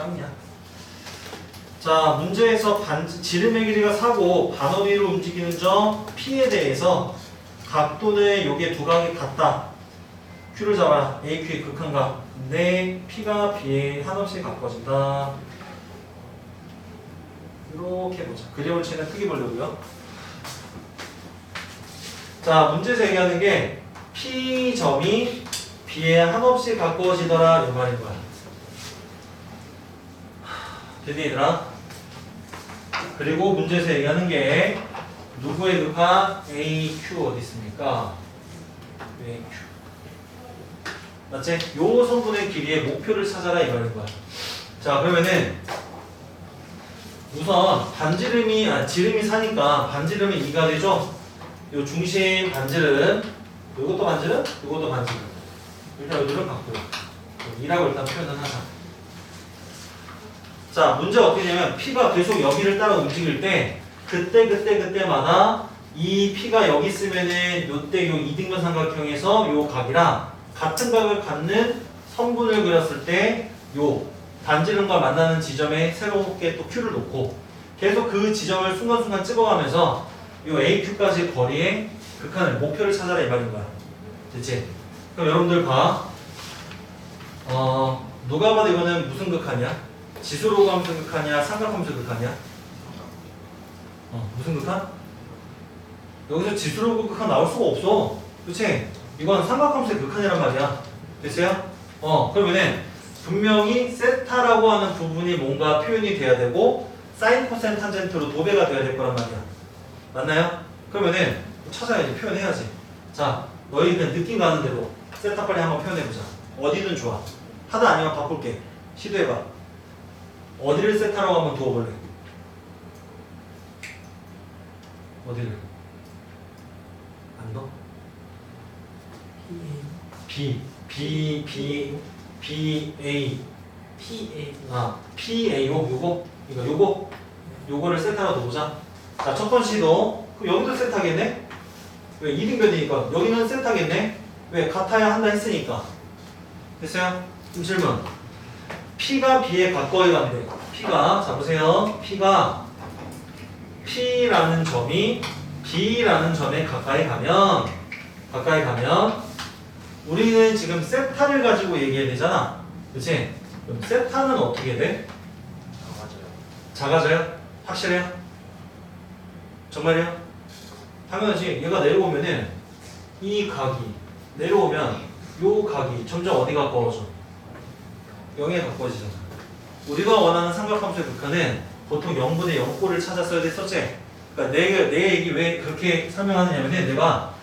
짱이야. 자, 문제에서 반, 지름의 길이가 4고 반어비로 움직이는 점 P에 대해서 각도는 요게 두 각이 같다. Q를 잡아라. AQ의 극한각. 근데 P가 B에 한없이 가까워진다. 이렇게 보자. 그림을 최대한 크게 보려고요. 자, 문제에서 얘기하는 게 P점이 B에 한없이 가까워지더라 이 말인 거야. 됐니 얘들아? 그리고 문제에서 얘기하는 게 누구의 극한 AQ 어디 있습니까? AQ 맞지? 요 성분의 길이의 목표를 찾아라 이 말인 거야. 자 그러면은 우선 반지름이 아 지름이 사니까 반지름이 2가 되죠? 요 중심 반지름 요것도 반지름 요것도 반지름 일단 요들은 같고요 2라고 일단 표현을 하자 자 문제가 어떻게 되냐면 P가 계속 여기를 따라 움직일 때 그때 그때 그때마다 이 P가 여기 있으면은 요때 요 이등변 삼각형에서 요 각이랑 같은 각을 갖는 성분을 그렸을 때 요 반지름과 만나는 지점에 새롭게 또 Q를 놓고 계속 그 지점을 순간순간 찍어가면서 요 AQ까지 거리의 극한을 목표를 찾아라 이 말인 거야. 됐지? 그럼 여러분들 봐. 어, 누가 봐도 이거는 무슨 극한이야? 지수로 극한이야? 삼각하면서 극한이야? 어, 무슨 극한? 여기서 지수로 극한 나올 수가 없어. 그치? 이건 삼각함수의 극한이란 말이야. 됐어요? 어, 그러면은 분명히 세타라고 하는 부분이 뭔가 표현이 돼야 되고 사인 코사인 탄젠트로 도배가 돼야 될 거란 말이야. 맞나요? 그러면은 찾아야지 표현해야지. 자, 너희 그냥 느낌 가는 대로 세타 빨리 한번 표현해보자. 어디든 좋아. 하다 아니면 바꿀게. 시도해봐. 어디를 세타라고 한번 두어볼래? 어디를? 안 넣어? B, B, B, B, A. PA 아, PAO 요거 이거 요거 요거를 세타로 놓자. 자, 첫 번째 시도. 그럼 여기도 세타겠네? 왜 2등변이니까 여기는 세타겠네? 왜 같아야 한다 했으니까. 됐어요? 그럼 질문. P가 B에 가까이 간대. P가 자 보세요. P가 P라는 점이 B라는 점에 가까이 가면 가까이 가면 우리는 지금 세타를 가지고 얘기해야 되잖아. 그치? 그럼 세타는 어떻게 돼? 맞아요. 작아져요? 확실해요? 정말이요? 당연하지. 얘가 내려오면은 이 각이 내려오면 요 각이 점점 어디 가까워져? 0에 가까워지잖아. 우리가 원하는 삼각함수의 극한은 보통 0분의 0꼴을 찾았어야 됐었지? 그러니까 내, 내 얘기 왜 그렇게 설명하느냐면은 내가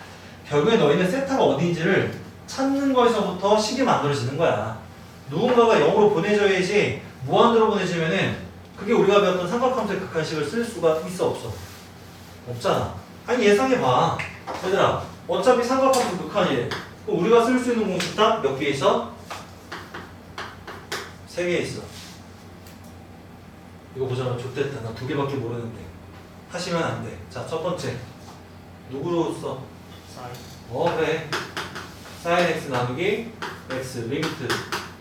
결국에 너희는 세타가 어디인지를 찾는 거에서부터 식이 만들어지는 거야. 누군가가 0으로 보내줘야지 무한대로 보내주면은 그게 우리가 배웠던 삼각함수의 극한식을 쓸 수가 있어 없어? 없잖아. 아니 예상해봐. 얘들아 어차피 삼각함수 극한이래. 그럼 우리가 쓸 수 있는 공식 딱 몇 개 있어? 세 개 있어. 이거 보자면 좋됐다. 나 두 개밖에 모르는데. 하시면 안 돼. 자, 첫 번째. 누구로 써? 사인 어, 그래. 사인 x 나누기 x 리미트.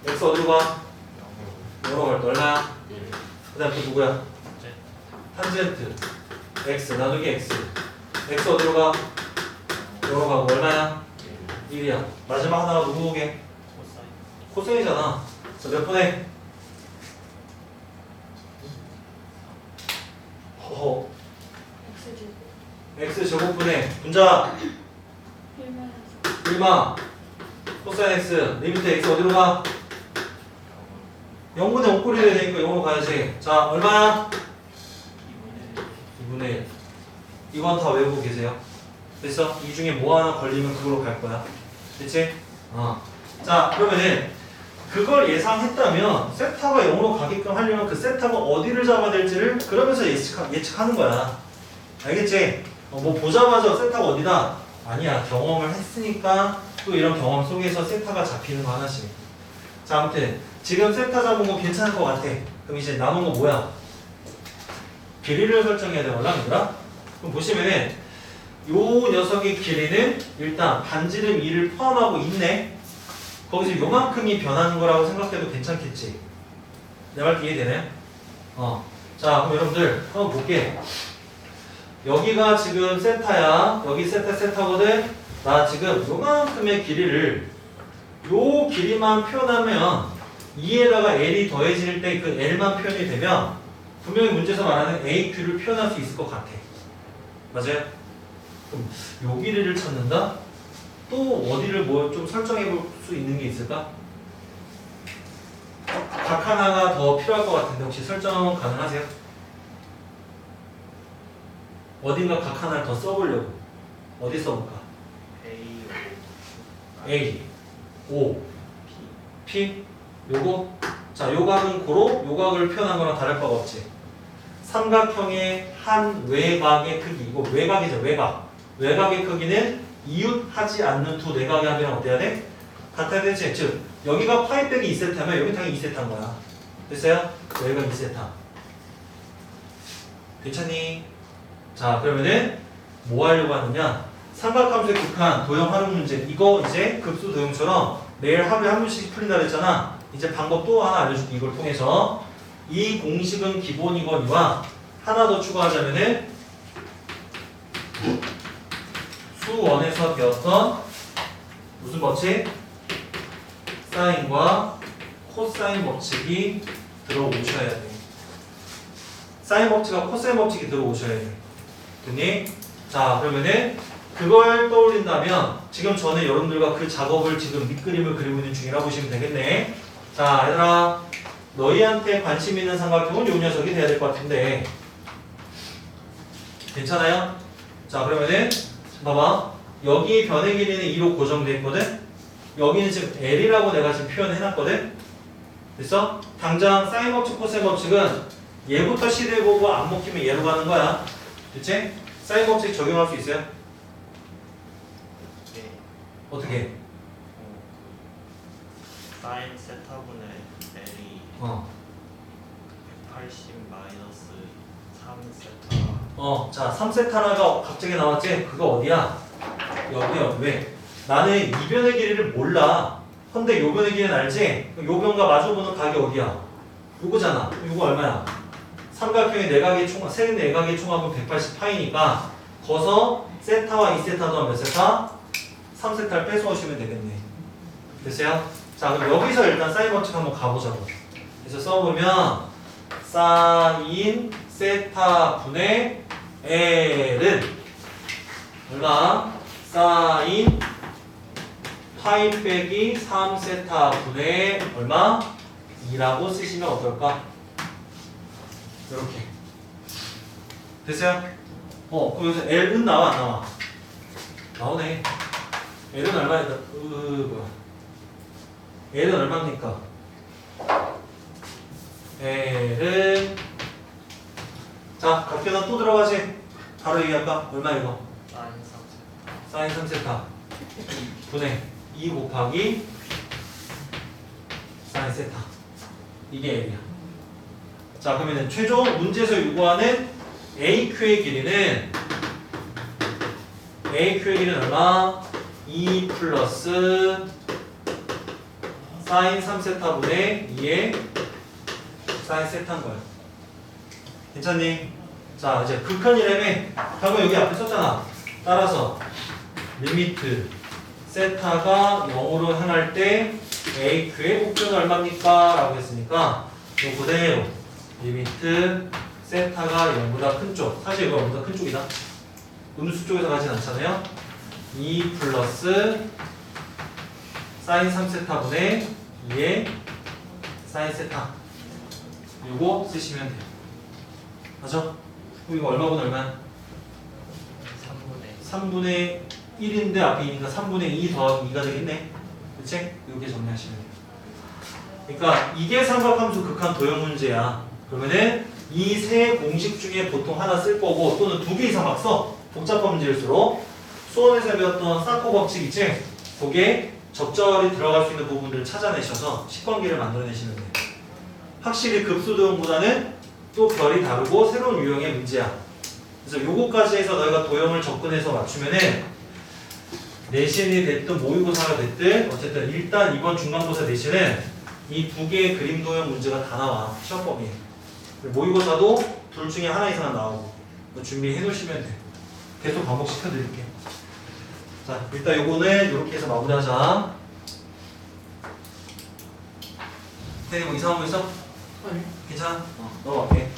x 어디로 가? 여러 걸 얼마야? 1그 다음 또 누구야? 제 탄젠트. x 나누기 x. x 어디로 가? 여러 가고 얼마야? 1이야. 마지막 하나가 누구 오게? 코사인 코사인이잖아. 자, 몇 분의? 허허. x 제곱분의 분자 1마 코사인 x 리미트 x 어디로 가? 0분의 5꼴이 돼야 되니까 0으로 가야지. 자, 얼마야? 2분의 1. 이건 다 외우고 계세요. 됐어? 이 중에 뭐 하나 걸리면 그걸로 갈 거야. 됐지? 어. 자, 그러면은 그걸 예상했다면 세타가 0으로 가게끔 하려면 그 세타가 어디를 잡아야 될지를 그러면서 예측하, 예측하는 거야. 알겠지? 어, 뭐 보자마자 세타가 어디다? 아니야. 경험을 했으니까 또 이런 경험 속에서 세타가 잡히는 거 하나씩. 자, 아무튼 지금 세타 잡은 거 괜찮을 것 같아. 그럼 이제 남은 거 뭐야? 길이를 설정해야 되거나 얘들아? 그럼 보시면은 요 녀석의 길이는 일단 반지름 2를 포함하고 있네. 거기서 요만큼이 변하는 거라고 생각해도 괜찮겠지. 내 말 이해되네? 어. 자, 그럼 여러분들 한번 볼게. 여기가 지금 세타야. 여기 세타 세타거든. 나 지금 요만큼의 길이를 요 길이만 표현하면 2에다가 L이 더해질 때 그 L만 표현이 되면 분명히 문제에서 말하는 AQ를 표현할 수 있을 것 같아. 맞아요? 그럼 요 길이를 찾는다? 또 어디를 뭐 좀 설정해 볼 수 있는 게 있을까? 각 하나가 더 필요할 것 같은데 혹시 설정 가능하세요? 어딘가 각 하나를 더 써보려고. 어디 써볼까? A A, O, P? 요거? 자 요각은 고로 요각을 표현한 거랑 다를 바가 없지. 삼각형의 한 외곽의 크기. 이거 외곽이죠 외곽. 외곽의 크기는 이웃하지 않는 두 내각의 합이랑 어때야 돼? 같아야 되지? 즉 여기가 파이 빼기 2세타면 여기 당연히 2세타인 거야. 됐어요? 여기가 2세타 괜찮니? 자 그러면은 뭐 하려고 하느냐? 삼각함수의 극한 도형 활용 문제. 이거 이제 급수 도형처럼 매일 하루에 한 번씩 풀린다 그랬잖아. 이제 방법 또 하나 알려줄게 이걸 통해서. 이 공식은 기본이거니와 하나 더 추가하자면은 수원에서 배웠던 무슨 법칙? 사인과 코사인 법칙이 들어오셔야 돼 사인 법칙과 코사인 법칙이 들어오셔야 돼 됐니? 자 그러면은 그걸 떠올린다면 지금 전에 여러분들과 그 작업을 지금 밑그림을 그리고 있는 중이라 보시면 되겠네. 자 얘들아 너희한테 관심 있는 삼각형은 요 녀석이 돼야 될 것 같은데 괜찮아요? 자 그러면은 봐봐 여기 변의 길이는 2로 고정돼 있거든 여기는 지금 L이라고 내가 지금 표현해놨거든 됐어? 당장 사인 법칙 코사인 법칙은 얘부터 시도해보고 안 먹히면 얘로 가는 거야 그치? 사인 법칙 적용할 수 있어요? 네. 어떻게? 사인 세타분의 L이 어. 180 마이너스 3 세타 어, 자, 3세트 하나가 갑자기 나왔지? 그거 어디야? 여기야. 왜? 나는 이 변의 길이를 몰라. 근데 요 변의 길이는 알지? 그럼 요변과 마주보는 각이 어디야? 요거잖아. 요거 얼마야? 삼각형의 내각의 총, 세 내각의 총합은 180파이니까 거서 세타와 2세타 더하면 몇 세타? 3세타를 빼서오시면 되겠네. 됐어요? 자, 그럼 여기서 일단 법칙 한번 가보자고. 그래서 써보면 사인 세타 분의 L은 얼마? 사인 파이 빼기 3 세타 분의 얼마? 2라고 쓰시면 어떨까? 이렇게 됐어요? 어 여기서 L은 나와 안 나와? 나오네 L은 얼마야? 으 뭐야 L은 얼마입니까? L은 자, 각변은 또 들어가지? 바로 얘기할까? 얼마 이거? 사인 3세타 사인 3세타 분의 2 곱하기 사인 세타 이게 L이야 자 그러면 최종 문제에서 요구하는 AQ의 길이는 AQ의 길이는 얼마? 2 플러스 사인 3세타 분의 2의 사인 세타인 거야 괜찮니? 자 이제 극한이라며 방금 여기 앞에 썼잖아. 따라서 리미트 세타가 0으로 향할 때 AQ의 목표는 얼마입니까? 라고 했으니까 요 그대로 리미트 세타가 0보다 큰 쪽. 사실 이거 0보다 큰 쪽이다. 음수 쪽에서 가진 않잖아요. 2 플러스 사인 3세타분의 2의 사인 세타 요거 쓰시면 돼요 맞죠? 그럼 이거 얼마분 얼마야? 3분의 3분의 1인데 앞에 2니까 3분의 2 더하기 2가 되겠네. 그치? 이렇게 정리하시면 돼요. 그러니까 이게 삼각함수 극한 도형 문제야. 그러면은 이 세 공식 중에 보통 하나 쓸 거고 또는 두 개 이상 막 써. 복잡한 문제일수록 수원에서 배웠던 사코 법칙 있지? 거기에 적절히 들어갈 수 있는 부분들을 찾아내셔서 식관계를 만들어내시면 돼요. 확실히 급수 도형보다는 또 결이 다르고 새로운 유형의 문제야. 그래서 요거까지 해서 너희가 도형을 접근해서 맞추면은 내신이 됐든 모의고사가 됐든 어쨌든 일단 이번 중간고사 내신은 이 두 개의 그림 도형 문제가 다 나와 시험 범위에. 모의고사도 둘 중에 하나 이상은 나오고. 뭐 준비해 놓으시면 돼. 계속 반복시켜 드릴게요 자 일단 요거는 이렇게 해서 마무리하자. 태니 뭐 이상한 거 있어? 괜찮아? 어, 넘어갈게